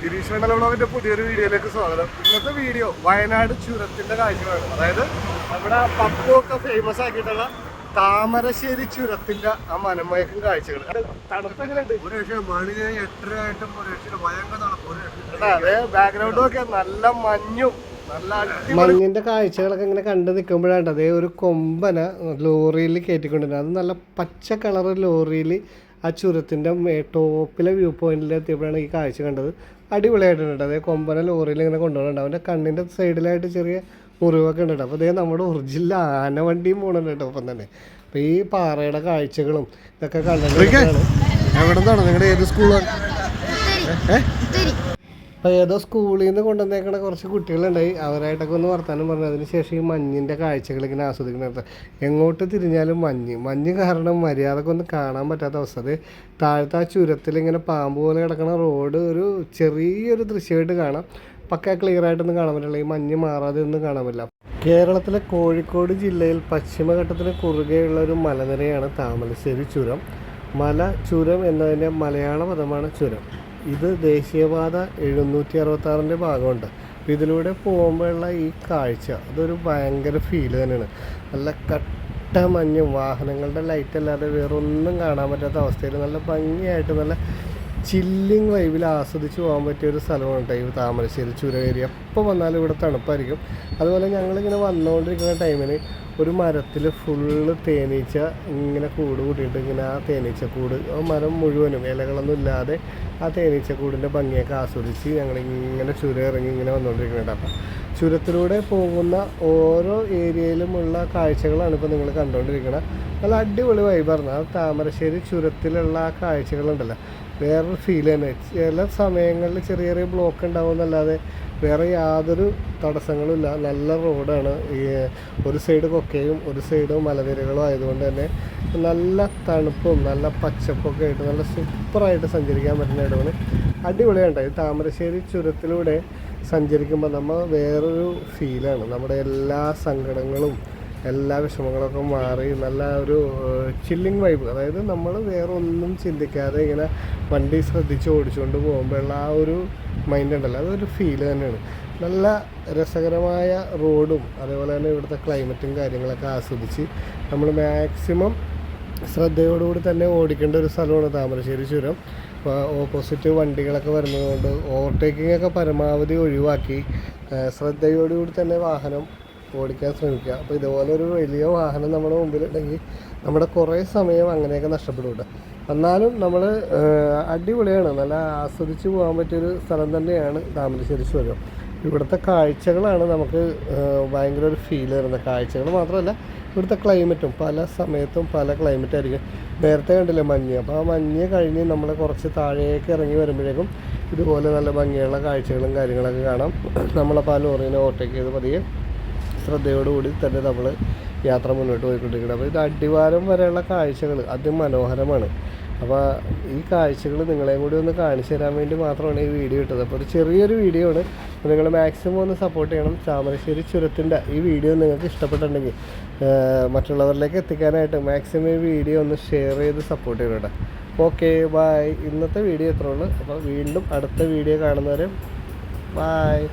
ഗിരീഷ് മണ്ഡലവിളവിന്റെ പുതിയൊരു വീഡിയോയിലേക്ക് സ്വാഗതം. ഇന്നത്തെ വീഡിയോ വയനാട് ചുരത്തിന്റെ കാഴ്ചകളാണ് അതായത് നമ്മുടെ പപ്പൊക്കെ ഫേമസ് ആക്കിയിട്ടുള്ള താമരശ്ശേരി ചുരത്തിന്റെ ആ മനമയക്കും കാഴ്ചകൾ അത് ബാക്ക്ഗ്രൗണ്ടും ഒക്കെ നല്ല മഞ്ഞും മഞ്ഞിന്റെ കാഴ്ചകളൊക്കെ ഇങ്ങനെ കണ്ടു നിൽക്കുമ്പോഴാണ് അതേ ഒരു കൊമ്പന ലോറിയിൽ കയറ്റിക്കൊണ്ടിരുന്നത്. അത് നല്ല പച്ച കളർ ലോറിയിൽ ആ ചുരത്തിന്റെ ടോപ്പിലെ വ്യൂ പോയിന്റിൽ എത്തിയപ്പോഴാണ് ഈ കാഴ്ച കണ്ടത്. അടിപൊളിയായിട്ടുണ്ട് അതേ കൊമ്പന ലോറിയിൽ ഇങ്ങനെ കൊണ്ടുപോകുന്നുണ്ട് അവന്റെ കണ്ണിന്റെ സൈഡിലായിട്ട് ചെറിയ മുറിവൊക്കെ ഉണ്ട് അപ്പോൾ അതേ നമ്മുടെ ഒറിജിനൽ ആന വണ്ടിയും പോകണുണ്ട് കേട്ടോ ഒപ്പം തന്നെ. അപ്പോൾ ഈ പാറയുടെ കാഴ്ചകളും ഇതൊക്കെ കണ്ടിട്ടാണ് എവിടെ നിന്നാണ് നിങ്ങളുടെ ഏത് സ്കൂളാണ് അപ്പോൾ ഏതോ സ്കൂളിൽ നിന്ന് കൊണ്ടുവന്നേക്കണ കുറച്ച് കുട്ടികളുണ്ടായി. അവരായിട്ടൊക്കെ ഒന്ന് വർത്താനം പറഞ്ഞു. അതിന് ശേഷം ഈ മഞ്ഞിന്റെ കാഴ്ചകൾ ഇങ്ങനെ ആസ്വദിക്കണത് എങ്ങോട്ട് തിരിഞ്ഞാലും മഞ്ഞ്. മഞ്ഞ് കാരണം മര്യാദയ്ക്ക് ഒന്ന് കാണാൻ പറ്റാത്ത അവസ്ഥ. അത് താഴത്തെ ആ ചുരത്തിൽ ഇങ്ങനെ പാമ്പ് പോലെ കിടക്കുന്ന റോഡ് ഒരു ചെറിയൊരു ദൃശ്യമായിട്ട് കാണാം. പക്കാ ക്ലിയർ ആയിട്ടൊന്നും കാണാൻ പറ്റില്ല. ഈ മഞ്ഞ് മാറാതെ ഒന്നും കാണാൻ പറ്റില്ല. കേരളത്തിലെ കോഴിക്കോട് ജില്ലയിൽ പശ്ചിമഘട്ടത്തിന് കുറുകെയുള്ള ഒരു മലനിരയാണ് താമരശ്ശേരി ചുരം. മല ചുരം എന്നതിന്റെ മലയാള പദമാണ് ചുരം. ഇത് ദേശീയപാത എഴുന്നൂറ്റി അറുപത്താറിന്റെ ഭാഗമുണ്ട്. അപ്പോൾ ഇതിലൂടെ പോകുമ്പോഴുള്ള ഈ കാഴ്ച അതൊരു ഭയങ്കര ഫീൽ തന്നെയാണ്. നല്ല കട്ട മഞ്ഞും വാഹനങ്ങളുടെ ലൈറ്റ് അല്ലാതെ വേറൊന്നും കാണാൻ പറ്റാത്ത അവസ്ഥയിൽ നല്ല ഭംഗിയായിട്ട് നല്ല ചില്ലിങ് വൈബിൽ ആസ്വദിച്ച് പോകാൻ പറ്റിയ ഒരു സ്ഥലമാണ് കേട്ടോ ഈ താമരശ്ശേരി ചുരം ഏരിയ. എപ്പോൾ വന്നാലും ഇവിടെ തണുപ്പായിരിക്കും. അതുപോലെ ഞങ്ങളിങ്ങനെ വന്നുകൊണ്ടിരിക്കുന്ന ടൈമിന് ഒരു മരത്തിൽ ഫുള്ള് തേനീച്ച ഇങ്ങനെ കൂട് കൂട്ടിയിട്ട് ഇങ്ങനെ ആ തേനീച്ചക്കൂട് മരം മുഴുവനും ഇലകളൊന്നും ഇല്ലാതെ ആ തേനീച്ചക്കൂടിന്റെ ഭംഗിയൊക്കെ ആസ്വദിച്ച് ഞങ്ങളിങ്ങനെ ചുരം ഇറങ്ങി ഇങ്ങനെ വന്നുകൊണ്ടിരിക്കുന്നുണ്ട് അപ്പം ചുരത്തിലൂടെ പോകുന്ന ഓരോ ഏരിയയിലുമുള്ള കാഴ്ചകളാണ് ഇപ്പോൾ നിങ്ങൾ കണ്ടുകൊണ്ടിരിക്കുന്നത് നല്ല അടിപൊളി വൈബായിരുന്നു ആ താമരശ്ശേരി ചുരത്തിലുള്ള ആ കാഴ്ചകളുണ്ടല്ലോ. വേറൊരു ഫീൽ തന്നെ. ചില സമയങ്ങളിൽ ചെറിയ ചെറിയ ബ്ലോക്ക് ഉണ്ടാവുമെന്നല്ലാതെ വേറെ യാതൊരു തടസ്സങ്ങളുമില്ല നല്ല റോഡാണ് ഈ ഒരു സൈഡ് കൊക്കയും ഒരു സൈഡ് മലനിരകളും ആയതുകൊണ്ട് തന്നെ നല്ല തണുപ്പും നല്ല പച്ചപ്പൊക്കെ ആയിട്ട് നല്ല സൂപ്പറായിട്ട് സഞ്ചരിക്കാൻ പറ്റുന്ന ഇടമാണ്. അടിപൊളിയാണ് ഈ താമരശ്ശേരി ചുരത്തിലൂടെ സഞ്ചരിക്കുമ്പോൾ നമ്മൾ വേറൊരു ഫീലാണ്. നമ്മുടെ എല്ലാ സങ്കടങ്ങളും എല്ലാ വിഷമങ്ങളൊക്കെ മാറി നല്ല ഒരു ചില്ലിങ് വൈബ് അതായത് നമ്മൾ വേറെ ഒന്നും ചിന്തിക്കാതെ ഇങ്ങനെ വണ്ടി ശ്രദ്ധിച്ച് ഓടിച്ചുകൊണ്ട് പോകുമ്പോഴുള്ള ആ ഒരു മൈൻഡ് ഉണ്ടല്ലോ. അതൊരു ഫീൽ തന്നെയാണ്. നല്ല രസകരമായ റോഡും അതേപോലെ തന്നെ ഇവിടുത്തെ ക്ലൈമറ്റും കാര്യങ്ങളൊക്കെ ആസ്വദിച്ച് നമ്മൾ മാക്സിമം ശ്രദ്ധയോടുകൂടി തന്നെ ഓടിക്കേണ്ട ഒരു സ്ഥലമാണ് താമരശ്ശേരി ചുരം. അപ്പോൾ ഓപ്പോസിറ്റ് വണ്ടികളൊക്കെ വരുന്നതുകൊണ്ട് ഓവർടേക്കിംഗ് ഒക്കെ പരമാവധി ഒഴിവാക്കി ശ്രദ്ധയോടുകൂടി തന്നെ വാഹനം ഓടിക്കാൻ ശ്രമിക്കുക. അപ്പോൾ ഇതുപോലെ ഒരു വലിയ വാഹനം നമ്മുടെ മുമ്പിലുണ്ടെങ്കിൽ നമ്മുടെ കുറേ സമയം അങ്ങനെയൊക്കെ നഷ്ടപ്പെടും കേട്ടോ എന്നാലും നമ്മൾ അടിപൊളിയാണ്. നല്ല ആസ്വദിച്ച് പോകാൻ പറ്റിയൊരു സ്ഥലം തന്നെയാണ് താമരശ്ശേരി ചുരം. ഇവിടുത്തെ കാഴ്ചകളാണ് നമുക്ക് ഭയങ്കര ഒരു ഫീൽ വരുന്നത് കാഴ്ചകൾ മാത്രമല്ല ഇവിടുത്തെ ക്ലൈമറ്റും പല സമയത്തും പല ക്ലൈമറ്റ് ആയിരിക്കും. നേരത്തെ കണ്ടില്ലേ മഞ്ഞ്? അപ്പോൾ ആ മഞ്ഞ് കഴിഞ്ഞ് നമ്മൾ കുറച്ച് താഴേക്ക് ഇറങ്ങി വരുമ്പോഴേക്കും ഇതുപോലെ നല്ല ഭംഗിയുള്ള കാഴ്ചകളും കാര്യങ്ങളൊക്കെ കാണാം. നമ്മളപ്പോൾ ആ ലോറിനെ ഓവർടേക്ക് ചെയ്ത് പതിയെ ശ്രദ്ധയോടുകൂടി തന്നെ നമ്മൾ യാത്ര മുന്നോട്ട് പോയിക്കൊണ്ടിരിക്കുന്നത് അപ്പോൾ ഇത് അടിവാരം വരെയുള്ള കാഴ്ചകൾ അതിമനോഹരമാണ്. അപ്പോൾ ഈ കാഴ്ചകൾ നിങ്ങളെയും കൂടി ഒന്ന് കാണിച്ചു തരാൻ വേണ്ടി മാത്രമാണ് ഈ വീഡിയോ ഇട്ടത്. അപ്പോൾ ഒരു ചെറിയൊരു വീഡിയോ ആണ്. അപ്പോൾ നിങ്ങൾ മാക്സിമം ഒന്ന് സപ്പോർട്ട് ചെയ്യണം. താമരശ്ശേരി ചുരത്തിന്റെ ഈ വീഡിയോ നിങ്ങൾക്ക് ഇഷ്ടപ്പെട്ടുണ്ടെങ്കിൽ മറ്റുള്ളവരിലേക്ക് എത്തിക്കാനായിട്ട് മാക്സിമം ഈ വീഡിയോ ഒന്ന് ഷെയർ ചെയ്ത് സപ്പോർട്ട് ചെയ്യണം കേട്ടോ. ഓക്കെ ബായ് ഇന്നത്തെ വീഡിയോ എത്ര ഉള്ളൂ. അപ്പോൾ വീണ്ടും അടുത്ത വീഡിയോ കാണുന്നവരെ ബായ്